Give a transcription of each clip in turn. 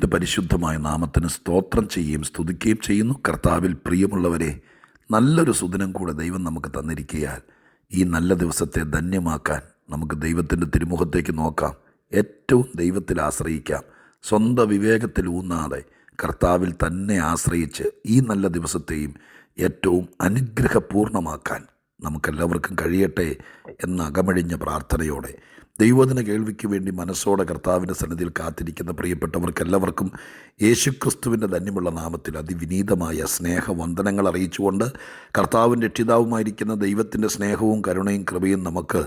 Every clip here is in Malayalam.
ദൈവത്തിന്റെ പരിശുദ്ധമായ നാമത്തിന് സ്തോത്രം ചെയ്യുകയും സ്തുതിക്കുകയും ചെയ്യുന്നു. കർത്താവിൽ പ്രിയമുള്ളവരെ നല്ലൊരു സുദിനം കൂടെ ദൈവം നമുക്ക് തന്നിരിക്കയാൽ ഈ നല്ല ദിവസത്തെ ധന്യമാക്കാൻ നമുക്ക് ദൈവത്തിന്റെ തിരുമുഖത്തേക്ക് നോക്കാം. ഏറ്റവും ദൈവത്തിൽ ആശ്രയിക്കാം. സ്വന്തം വിവേകത്തിൽ ഊന്നാതെ കർത്താവിൽ തന്നെ ആശ്രയിച്ച് ഈ നല്ല ദിവസത്തെയും ഏറ്റവും അനുഗ്രഹപൂർണമാക്കാൻ നമുക്കെല്ലാവർക്കും കഴിയട്ടെ എന്ന അകമഴിഞ്ഞ പ്രാർത്ഥനയോടെ ദൈവദിന കേൾവിക്ക് വേണ്ടി മനസ്സോടെ കർത്താവിന്റെ സന്നിധിയിൽ കാത്തിരിക്കുന്ന പ്രിയപ്പെട്ടവർക്കെല്ലാവർക്കും യേശുക്രിസ്തുവിന്റെ ധന്യമുള്ള നാമത്തിൽ അതിവിനീതമായ സ്നേഹവന്ദനങ്ങൾ അറിയിച്ചുകൊണ്ട് കർത്താവും രക്ഷിതാവുമായിരിക്കുന്ന ദൈവത്തിന്റെ സ്നേഹവും കരുണയും കൃപയും നമുക്ക്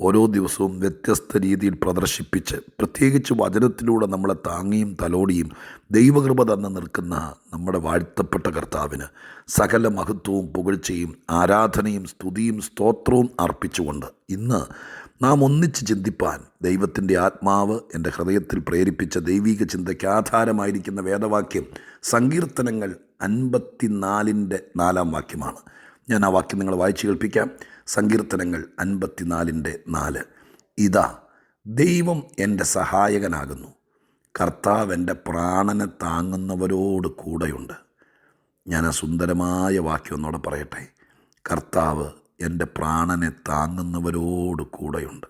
ഓരോ ദിവസവും വ്യത്യസ്ത രീതിയിൽ പ്രദർശിപ്പിച്ച് പ്രത്യേകിച്ച് വചനത്തിലൂടെ നമ്മളെ താങ്ങിയും തലോടിയും ദൈവകൃപ തന്ന് നിൽക്കുന്ന നമ്മുടെ വാഴ്ത്തപ്പെട്ട കർത്താവിന് സകല മഹത്വവും പുകഴ്ചയും ആരാധനയും സ്തുതിയും സ്തോത്രവും അർപ്പിച്ചുകൊണ്ട് ഇന്ന് നാം ഒന്നിച്ച് ചിന്തിപ്പാൻ ദൈവത്തിന്റെ ആത്മാവ് എന്റെ ഹൃദയത്തിൽ പ്രേരിപ്പിച്ച ദൈവിക ചിന്തയ്ക്ക് ആധാരമായിരിക്കുന്ന വേദവാക്യം സങ്കീർത്തനങ്ങൾ അൻപത്തിനാലിന്റെ നാലാം വാക്യമാണ്. ഞാൻ ആ വാക്യം നിങ്ങൾ വായിച്ചു കേൾപ്പിക്കാം. സങ്കീർത്തനങ്ങൾ അൻപത്തിനാലിന്റെ നാല്. ഇതാ ദൈവം എന്റെ സഹായകനാകുന്നു. കർത്താവ് എന്റെ പ്രാണനെ താങ്ങുന്നവരോട് കൂടെയുണ്ട്. ഞാൻ ആ സുന്ദരമായ വാക്യം ഒന്നോടെ പറയട്ടെ. കർത്താവ് എന്റെ പ്രാണനെ താങ്ങുന്നവരോട് കൂടെയുണ്ട്.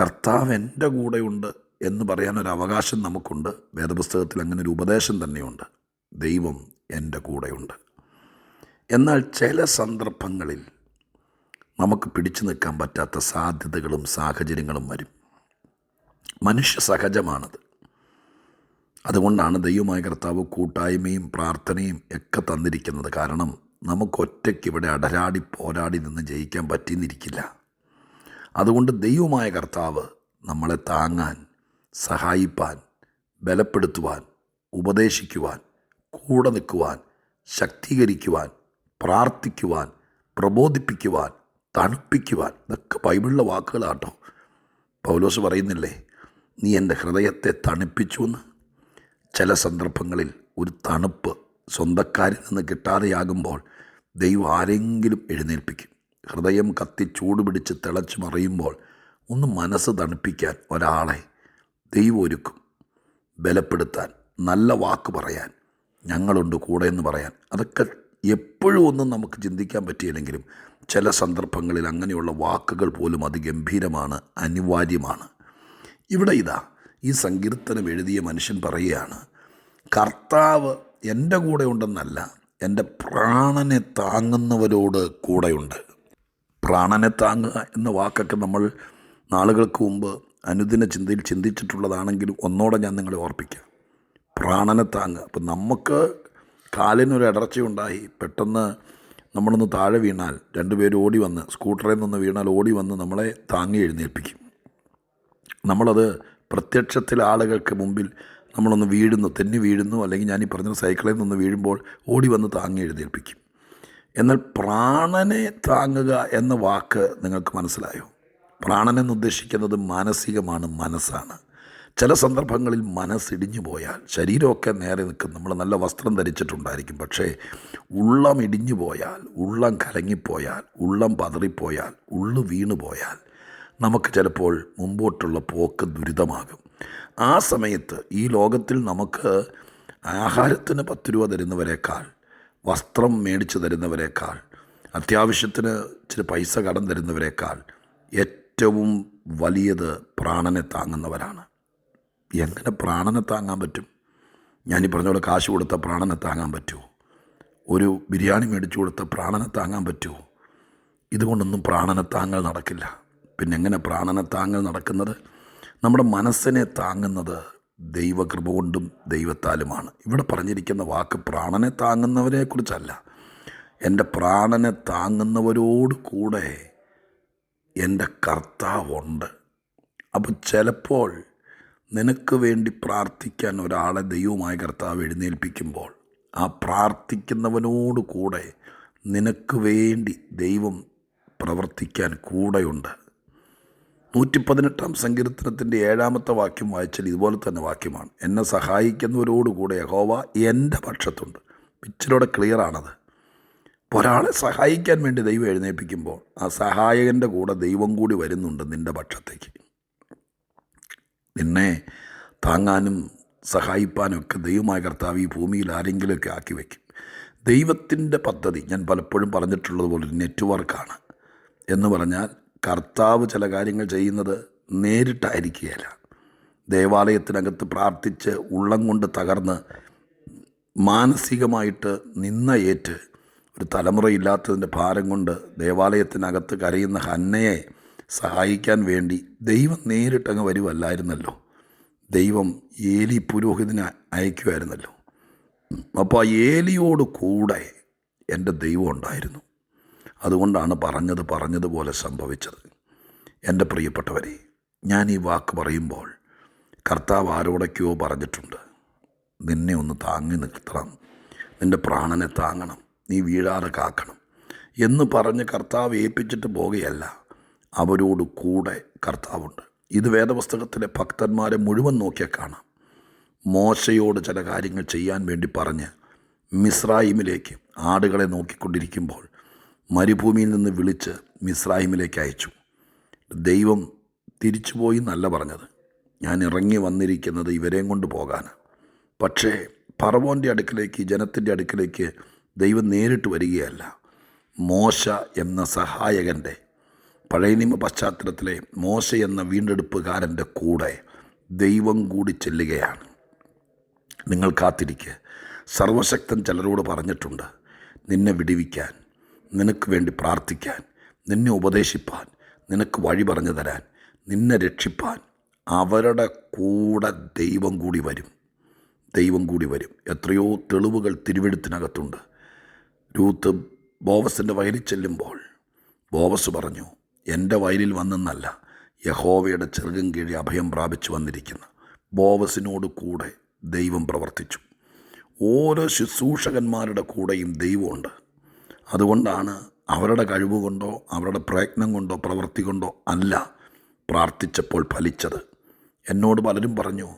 കർത്താവ് എന്റെ കൂടെയുണ്ട് എന്ന് അവകാശം നമുക്കുണ്ട്. വേദപുസ്തകത്തിൽ അങ്ങനെ ഒരു ഉപദേശം തന്നെയുണ്ട്. ദൈവം എന്റെ കൂടെയുണ്ട്. എന്നാൽ ചില സന്ദർഭങ്ങളിൽ നമുക്ക് പിടിച്ചു നിൽക്കാൻ പറ്റാത്ത സാധ്യതകളും സാഹചര്യങ്ങളും വരും. മനുഷ്യ സഹജമാണത്. അതുകൊണ്ടാണ് ദൈവമായ കർത്താവ് കൂട്ടായ്മയും പ്രാർത്ഥനയും ഒക്കെ തന്നിരിക്കുന്നത്. കാരണം നമുക്ക് ഒറ്റയ്ക്ക് ഇവിടെ അടരാടി പോരാടി നിന്ന് ജയിക്കാൻ പറ്റിയെന്നിരിക്കില്ല അതുകൊണ്ട് ദൈവമായ കർത്താവ് നമ്മളെ താങ്ങാൻ സഹായിപ്പാൻ ബലപ്പെടുത്തുവാൻ ഉപദേശിക്കുവാൻ കൂടെ നിൽക്കുവാൻ ശക്തീകരിക്കുവാൻ പ്രാർത്ഥിക്കുവാൻ പ്രബോധിപ്പിക്കുവാൻ തണുപ്പിക്കുവാൻ ഇതൊക്കെ ബൈബിളിലെ വാക്കുകളാട്ടോ. പൗലോസ് പറയുന്നില്ലേ നീ എന്റെ ഹൃദയത്തെ തണുപ്പിച്ചു എന്ന് ചില സന്ദർഭങ്ങളിൽ ഒരു തണുപ്പ് സ്വന്തക്കാരിൽ നിന്ന് കിട്ടാതെയാകുമ്പോൾ ദൈവം ആരെങ്കിലും എഴുന്നേൽപ്പിക്കും. ഹൃദയം കത്തി ചൂടുപിടിച്ച് തിളച്ചു മറിയുമ്പോൾ ഒന്ന് മനസ്സ് തണുപ്പിക്കാൻ ഒരാളെ ദൈവം ഒരുക്കും. ബലപ്പെടുത്താൻ നല്ല വാക്ക് പറയാൻ ഞങ്ങളുണ്ട് കൂടെ എന്ന് പറയാൻ. അതൊക്കെ എപ്പോഴും ഒന്നും നമുക്ക് ചിന്തിക്കാൻ പറ്റിയില്ലെങ്കിലും ചില സന്ദർഭങ്ങളിൽ അങ്ങനെയുള്ള വാക്കുകൾ പോലും അതിഗംഭീരമാണ് അനിവാര്യമാണ്. ഇവിടെ ഇതാ ഈ സങ്കീർത്തനം എഴുതിയ മനുഷ്യൻ പറയുകയാണ് കർത്താവ് എന്റെ കൂടെ ഉണ്ടെന്നല്ല എന്റെ പ്രാണനെ താങ്ങുന്നവരോട് കൂടെയുണ്ട്. പ്രാണനെ താങ്ങുക എന്ന വാക്കൊക്കെ നമ്മൾ നാളുകൾക്ക് മുമ്പ് അനുദിന ചിന്തയിൽ ചിന്തിച്ചിട്ടുള്ളതാണെങ്കിലും ഒന്നോടെ ഞാൻ നിങ്ങളെ ഓർപ്പിക്കാം. പ്രാണനെ താങ്ങുക. അപ്പം നമുക്ക് കാലിനൊരു ഇടർച്ചയുണ്ടായി പെട്ടെന്ന് നമ്മളൊന്ന് താഴെ വീണാൽ രണ്ടുപേരും ഓടി വന്ന് സ്കൂട്ടറിൽ നിന്ന് വീണാൽ ഓടി വന്ന് നമ്മളെ താങ്ങി എഴുന്നേൽപ്പിക്കും. നമ്മളത് പ്രത്യക്ഷത്തിൽ ആളുകൾക്ക് മുമ്പിൽ നമ്മളൊന്ന് വീഴുന്നു തെന്നി വീഴുന്നു അല്ലെങ്കിൽ ഞാൻ ഈ പറഞ്ഞ സൈക്കിളിൽ നിന്ന് വീഴുമ്പോൾ ഓടി വന്ന് താങ്ങി എഴുന്നേൽപ്പിക്കും എന്നാൽ പ്രാണനെ താങ്ങുക എന്ന വാക്ക് നിങ്ങൾക്ക് മനസ്സിലായോ? പ്രാണനെന്ന് ഉദ്ദേശിക്കുന്നത് മാനസികമാണ് മനസ്സാണ്. ചില സന്ദർഭങ്ങളിൽ മനസ്സിടിഞ്ഞു പോയാൽ ശരീരമൊക്കെ നേരെ നിൽക്കും. നമ്മൾ നല്ല വസ്ത്രം ധരിച്ചിട്ടുണ്ടായിരിക്കും പക്ഷേ ഉള്ളം ഇടിഞ്ഞു പോയാൽ ഉള്ളം കലങ്ങിപ്പോയാൽ ഉള്ളം പതറിപ്പോയാൽ ഉള്ളു വീണുപോയാൽ നമുക്ക് ചിലപ്പോൾ മുമ്പോട്ടുള്ള പോക്ക് ദുരിതമാകും. ആ സമയത്ത് ഈ ലോകത്തിൽ നമുക്ക് ആഹാരത്തിന് പത്ത് രൂപ തരുന്നവരെക്കാൾ വസ്ത്രം മേടിച്ച് തരുന്നവരെക്കാൾ അത്യാവശ്യത്തിന് ഇച്ചിരി പൈസ കടം തരുന്നവരെക്കാൾ ഏറ്റവും വലിയത് പ്രാണനെ താങ്ങുന്നവരാണ്. എങ്ങനെ പ്രാണനെ താങ്ങാൻ പറ്റും? ഞാനീ പറഞ്ഞ പോലെ കാശ് കൊടുത്ത പ്രാണനെ താങ്ങാൻ പറ്റുമോ? ഒരു ബിരിയാണി മേടിച്ചു കൊടുത്ത പ്രാണനെ താങ്ങാൻ പറ്റുമോ? ഇതുകൊണ്ടൊന്നും പ്രാണനെ താങ്ങൽ നടക്കില്ല. പിന്നെ എങ്ങനെ പ്രാണനെ താങ്ങൽ നടക്കുന്നത്? നമ്മുടെ മനസ്സിനെ താങ്ങുന്നത് ദൈവകൃപ കൊണ്ടും ദൈവത്താലുമാണ്. ഇവിടെ പറഞ്ഞിരിക്കുന്ന വാക്ക് പ്രാണനെ താങ്ങുന്നവരെ കുറിച്ചല്ല. എന്റെ പ്രാണനെ താങ്ങുന്നവരോട് കൂടെ എന്റെ കർത്താവുണ്ട് അപ്പോൾ ചിലപ്പോൾ നിനക്ക് വേണ്ടി പ്രാർത്ഥിക്കാൻ ഒരാളെ ദൈവമായ കർത്താവ് എഴുന്നേൽപ്പിക്കുമ്പോൾ ആ പ്രാർത്ഥിക്കുന്നവനോട് കൂടെ നിനക്ക് വേണ്ടി ദൈവം പ്രവർത്തിക്കാൻ കൂടെയുണ്ട്. നൂറ്റി പതിനെട്ടാം സങ്കീർത്തനത്തിന്റെ ഏഴാമത്തെ വാക്യം വായിച്ചാൽ ഇതുപോലെ തന്നെ വാക്യമാണ്. എന്നെ സഹായിക്കുന്നവരോടുകൂടെ യഹോവ എന്റെ പക്ഷത്തുണ്ട്. ഇച്ചിലൂടെ ക്ലിയറാണത് അപ്പോൾ ഒരാളെ സഹായിക്കാൻ വേണ്ടി ദൈവം എഴുന്നേൽപ്പിക്കുമ്പോൾ ആ സഹായകന്റെ കൂടെ ദൈവം കൂടി വരുന്നുണ്ട് നിന്റെ പക്ഷത്തേക്ക്. നിന്നെ താങ്ങാനും സഹായിപ്പാനും ഒക്കെ ദൈവമായ കർത്താവ് ഈ ഭൂമിയിൽ ആരെങ്കിലുമൊക്കെ ആക്കി വയ്ക്കും. ദൈവത്തിന്റെ പദ്ധതി ഞാൻ പലപ്പോഴും പറഞ്ഞിട്ടുള്ളതുപോലെ നെറ്റ്വർക്കാണ്. എന്ന് പറഞ്ഞാൽ കർത്താവ് ചില കാര്യങ്ങൾ ചെയ്യുന്നത് നേരിട്ടായിരിക്കുകയില്ല. ദേവാലയത്തിനകത്ത് പ്രാർത്ഥിച്ച് ഉള്ളം കൊണ്ട് തകർന്ന് മാനസികമായിട്ട് നിന്നയേറ്റ് ഒരു തലമുറയില്ലാത്തതിന്റെ ഭാരം കൊണ്ട് ദേവാലയത്തിനകത്ത് കരയുന്ന ഹന്നയെ സഹായിക്കാൻ വേണ്ടി ദൈവം നേരിട്ടങ്ങ് വരുമല്ലായിരുന്നല്ലോ ദൈവം ഏലി പുരോഹിതനെ അയക്കുമായിരുന്നല്ലോ അപ്പോൾ ആ ഏലിയോട് കൂടെ എന്റെ ദൈവം ഉണ്ടായിരുന്നു. അതുകൊണ്ടാണ് പറഞ്ഞത് പറഞ്ഞതുപോലെ സംഭവിച്ചത്. എന്റെ പ്രിയപ്പെട്ടവരെ ഞാൻ ഈ വാക്ക് പറയുമ്പോൾ കർത്താവ് ആരോടൊക്കെയോ പറഞ്ഞിട്ടുണ്ട്. നിന്നെ ഒന്ന് താങ്ങി നിർത്തണം. നിന്റെ പ്രാണനെ താങ്ങണം. നീ വീഴാതെ കാക്കണം. എന്ന് പറഞ്ഞ് കർത്താവ് ഏൽപ്പിച്ചിട്ട് പോകുകയല്ല അവരോട് കൂടെ കർത്താവുണ്ട്. ഇത് വേദപുസ്തകത്തിലെ ഭക്തന്മാരെ മുഴുവൻ നോക്കിയാൽ കാണാം. മോശയോട് ചില കാര്യങ്ങൾ ചെയ്യാൻ വേണ്ടി പറഞ്ഞ് മിസ്രായിമിലേക്ക് ആടുകളെ നോക്കിക്കൊണ്ടിരിക്കുമ്പോൾ മരുഭൂമിയിൽ നിന്ന് വിളിച്ച് മിസ്രാഹിമിലേക്ക് അയച്ചു. ദൈവം തിരിച്ചുപോയി എന്നല്ല പറഞ്ഞത്. ഞാൻ ഇറങ്ങി വന്നിരിക്കുന്നത് ഇവരെയും കൊണ്ട് പോകാനാണ് പക്ഷേ പറവോന്റെ അടുക്കിലേക്ക് ജനത്തിന്റെ അടുക്കിലേക്ക് ദൈവം നേരിട്ട് വരികയല്ല. മോശ എന്ന സഹായകന്റെ പഴയ നിയമ പശ്ചാത്തലത്തിലെ മോശ എന്ന വീണ്ടെടുപ്പുകാരന്റെ കൂടെ ദൈവം കൂടി ചെല്ലുകയാണ്. നിങ്ങൾ കാത്തിരിക്കുക സർവശക്തൻ ചിലരോട് പറഞ്ഞിട്ടുണ്ട് നിന്നെ വിടിവിക്കാൻ. നിനക്ക് വേണ്ടി പ്രാർത്ഥിക്കാൻ നിന്നെ ഉപദേശിപ്പാൻ നിനക്ക് വഴി പറഞ്ഞു തരാൻ നിന്നെ രക്ഷിപ്പാൻ അവരുടെ കൂടെ ദൈവം കൂടി വരും. ദൈവം കൂടി വരും. എത്രയോ തെളിവുകൾ തിരുവെടുത്തിനകത്തുണ്ട് രൂത്ത് ബോവസിന്റെ വയലിൽ ചെല്ലുമ്പോൾ ബോവസ് പറഞ്ഞു എന്റെ വയലിൽ വന്നെന്നല്ല യഹോവയുടെ ചെറുകം കീഴിൽ അഭയം പ്രാപിച്ചു വന്നിരിക്കുന്ന ബോവസിനോട് കൂടെ ദൈവം പ്രവർത്തിച്ചു. ഓരോ ശുശ്രൂഷകന്മാരുടെ കൂടെയും ദൈവമുണ്ട്. അതുകൊണ്ടാണ് അവരുടെ കഴിവ് കൊണ്ടോ അവരുടെ പ്രയത്നം കൊണ്ടോ പ്രവൃത്തി കൊണ്ടോ അല്ല പ്രാർത്ഥിച്ചപ്പോൾ ഫലിച്ചത്. എന്നോട് പലരും പറഞ്ഞു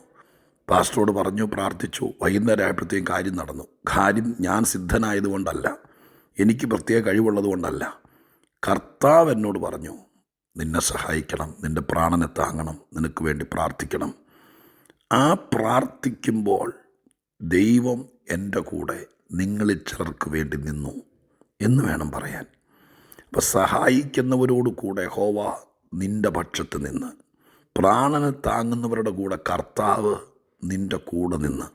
പാസ്റ്ററോട് പറഞ്ഞു പ്രാർത്ഥിച്ചു വൈകുന്നേരം ആയപ്പോഴത്തേക്കും കാര്യം നടന്നു. കാര്യം ഞാൻ സിദ്ധനായതുകൊണ്ടല്ല. എനിക്ക് പ്രത്യേക കഴിവുള്ളത് കൊണ്ടല്ല. കർത്താവ് എന്നോട് പറഞ്ഞു നിന്നെ സഹായിക്കണം നിന്റെ പ്രാണനെ താങ്ങണം നിനക്ക് വേണ്ടി പ്രാർത്ഥിക്കണം. ആ പ്രാർത്ഥിക്കുമ്പോൾ ദൈവം എന്റെ കൂടെ നിങ്ങളിൽ ചിലർക്ക് വേണ്ടി നിന്നു. എന്ന് വേണം പറയാൻ. അപ്പം സഹായിക്കുന്നവരോട് കൂടെ ഹോവ നിന്റെ പക്ഷത്ത് നിന്ന് പ്രാണനെ താങ്ങുന്നവരുടെ കൂടെ കർത്താവ് നിന്റെ കൂടെ നിന്ന്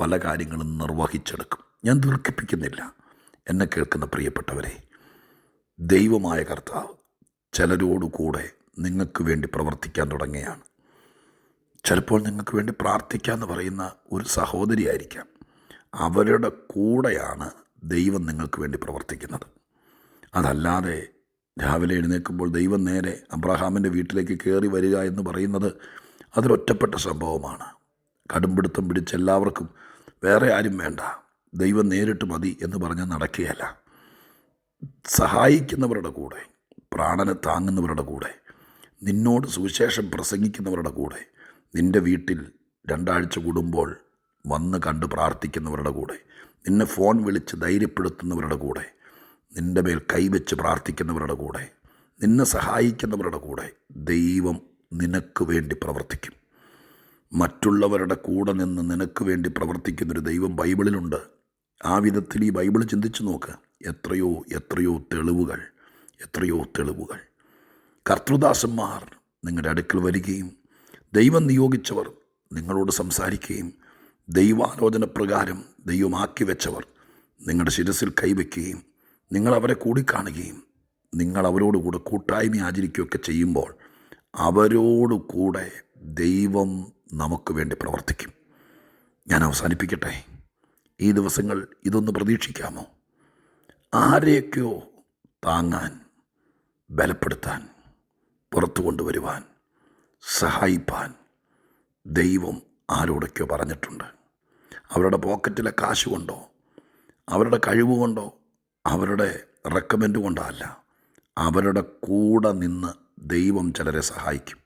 പല കാര്യങ്ങളും നിർവഹിച്ചെടുക്കും. ഞാൻ ദീർഘിപ്പിക്കുന്നില്ല. എന്നെ കേൾക്കുന്ന പ്രിയപ്പെട്ടവരെ ദൈവമായ കർത്താവ് ചിലരോടുകൂടെ നിങ്ങൾക്ക് വേണ്ടി പ്രവർത്തിക്കാൻ തുടങ്ങുകയാണ്. ചിലപ്പോൾ നിങ്ങൾക്ക് വേണ്ടി പ്രാർത്ഥിക്കാമെന്ന് പറയുന്ന ഒരു സഹോദരിയായിരിക്കാം. അവരുടെ കൂടെയാണ് ദൈവം നിങ്ങൾക്ക് വേണ്ടി പ്രവർത്തിക്കുന്നത്. അതല്ലാതെ രാവിലെ എഴുന്നേൽക്കുമ്പോൾ ദൈവം നേരെ അബ്രഹാമിന്റെ വീട്ടിലേക്ക് കയറി വരിക എന്ന് പറയുന്നത് അതൊരൊറ്റപ്പെട്ട സംഭവമാണ്. കടുംപിടുത്തം പിടിച്ച് എല്ലാവർക്കും വേറെ ആരും വേണ്ട. ദൈവം നേരിട്ട് മതി എന്ന് പറഞ്ഞാൽ നടക്കുകയല്ല. സഹായിക്കുന്നവരുടെ കൂടെ പ്രാണനെ താങ്ങുന്നവരുടെ കൂടെ നിന്നോട് സുവിശേഷം പ്രസംഗിക്കുന്നവരുടെ കൂടെ നിന്റെ വീട്ടിൽ രണ്ടാഴ്ച കൂടുമ്പോൾ വന്ന് കണ്ട് പ്രാർത്ഥിക്കുന്നവരുടെ കൂടെ നിന്നെ ഫോൺ വിളിച്ച് ധൈര്യപ്പെടുത്തുന്നവരുടെ കൂടെ നിന്റെ മേൽ കൈവച്ച് പ്രാർത്ഥിക്കുന്നവരുടെ കൂടെ നിന്നെ സഹായിക്കുന്നവരുടെ കൂടെ ദൈവം നിനക്ക് വേണ്ടി പ്രവർത്തിക്കും. മറ്റുള്ളവരുടെ കൂടെ നിന്ന് നിനക്ക് വേണ്ടി പ്രവർത്തിക്കുന്നൊരു ദൈവം ബൈബിളിലുണ്ട്. ആ വിധത്തിൽ ഈ ബൈബിൾ ചിന്തിച്ചു നോക്ക്. എത്രയോ എത്രയോ തെളിവുകൾ എത്രയോ തെളിവുകൾ. കർത്തൃദാസന്മാർ നിങ്ങളുടെ അടുക്കൽ വരികയും ദൈവം നിയോഗിച്ചവർ നിങ്ങളോട് സംസാരിക്കുകയും ദൈവാലോചന പ്രകാരം ദൈവമാക്കി വെച്ചവർ നിങ്ങളുടെ ശിരസിൽ കൈവയ്ക്കുകയും നിങ്ങൾ അവരെ കൂടിക്കാണുകയും നിങ്ങൾ അവരോട് കൂടെ കൂട്ടായ്മ ആചരിക്കുകയൊക്കെ ചെയ്യുമ്പോൾ അവരോട് കൂടെ ദൈവം നമുക്ക് വേണ്ടി പ്രവർത്തിക്കും. ഞാൻ അവസാനിപ്പിക്കട്ടെ. ഈ ദിവസങ്ങൾ ഇതൊന്ന് പ്രതീക്ഷിക്കാമോ? ആരെയൊക്കെയോ താങ്ങാൻ ബലപ്പെടുത്താൻ പുറത്തു കൊണ്ടുവരുവാൻ സഹായിപ്പാൻ ദൈവം ആരോടൊക്കെയോ പറഞ്ഞിട്ടുണ്ട്. അവരുടെ പോക്കറ്റിലെ കാശ് കൊണ്ടോ അവരുടെ കഴിവ് കൊണ്ടോ അവരുടെ റെക്കമെൻഡ് കൊണ്ടോ അല്ല അവരുടെ കൂടെ നിന്ന് ദൈവം ചിലരെ സഹായിക്കും.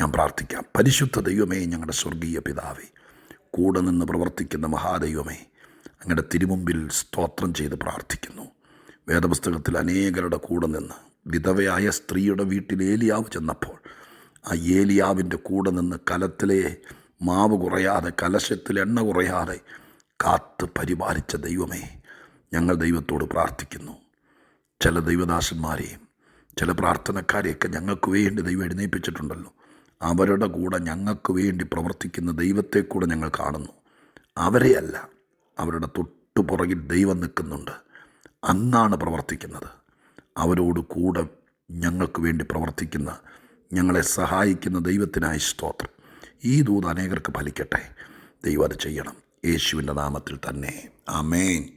ഞാൻ പ്രാർത്ഥിക്കാം. പരിശുദ്ധ ദൈവമേ ഞങ്ങളുടെ സ്വർഗീയ പിതാവേ കൂടെ നിന്ന് പ്രവർത്തിക്കുന്ന മഹാദൈവമേ അങ്ങയുടെ തിരുമുമ്പിൽ സ്തോത്രം ചെയ്ത് പ്രാർത്ഥിക്കുന്നു. വേദപുസ്തകത്തിൽ അനേകരുടെ കൂടെ നിന്ന് വിധവയായ സ്ത്രീയുടെ വീട്ടിൽ ഏലിയാവ് ചെന്നപ്പോൾ ആ ഏലിയാവിന്റെ കൂടെ നിന്ന് കലത്തിലെ മാവ് കുറയാതെ കലശത്തിൽ എണ്ണ കുറയാതെ കാത്ത് പരിപാലിച്ച ദൈവമേ ഞങ്ങൾ ദൈവത്തോട് പ്രാർത്ഥിക്കുന്നു. ചില ദൈവദാസന്മാരെയും ചില പ്രാർത്ഥനക്കാരെയൊക്കെ ഞങ്ങൾക്ക് വേണ്ടി ദൈവം എഴുന്നേൽപ്പിച്ചിട്ടുണ്ടല്ലോ. അവരുടെ കൂടെ ഞങ്ങൾക്ക് വേണ്ടി പ്രവർത്തിക്കുന്ന ദൈവത്തെ കൂടെ ഞങ്ങൾ കാണുന്നു. അവരെയല്ല അവരുടെ തൊട്ടു പുറകിൽ ദൈവം നിൽക്കുന്നുണ്ട്. അങ്ങാണ് പ്രവർത്തിക്കുന്നത്. അവരോട് കൂടെ ഞങ്ങൾക്ക് വേണ്ടി പ്രവർത്തിക്കുന്ന ഞങ്ങളെ സഹായിക്കുന്ന ദൈവത്തിനായി സ്തോത്രം. ഈ ദൂത് അനേകർക്ക് ഫലിക്കട്ടെ. ദൈവം അത് ചെയ്യണം. യേശുവിന്റെ നാമത്തിൽ തന്നെ. ആമേൻ.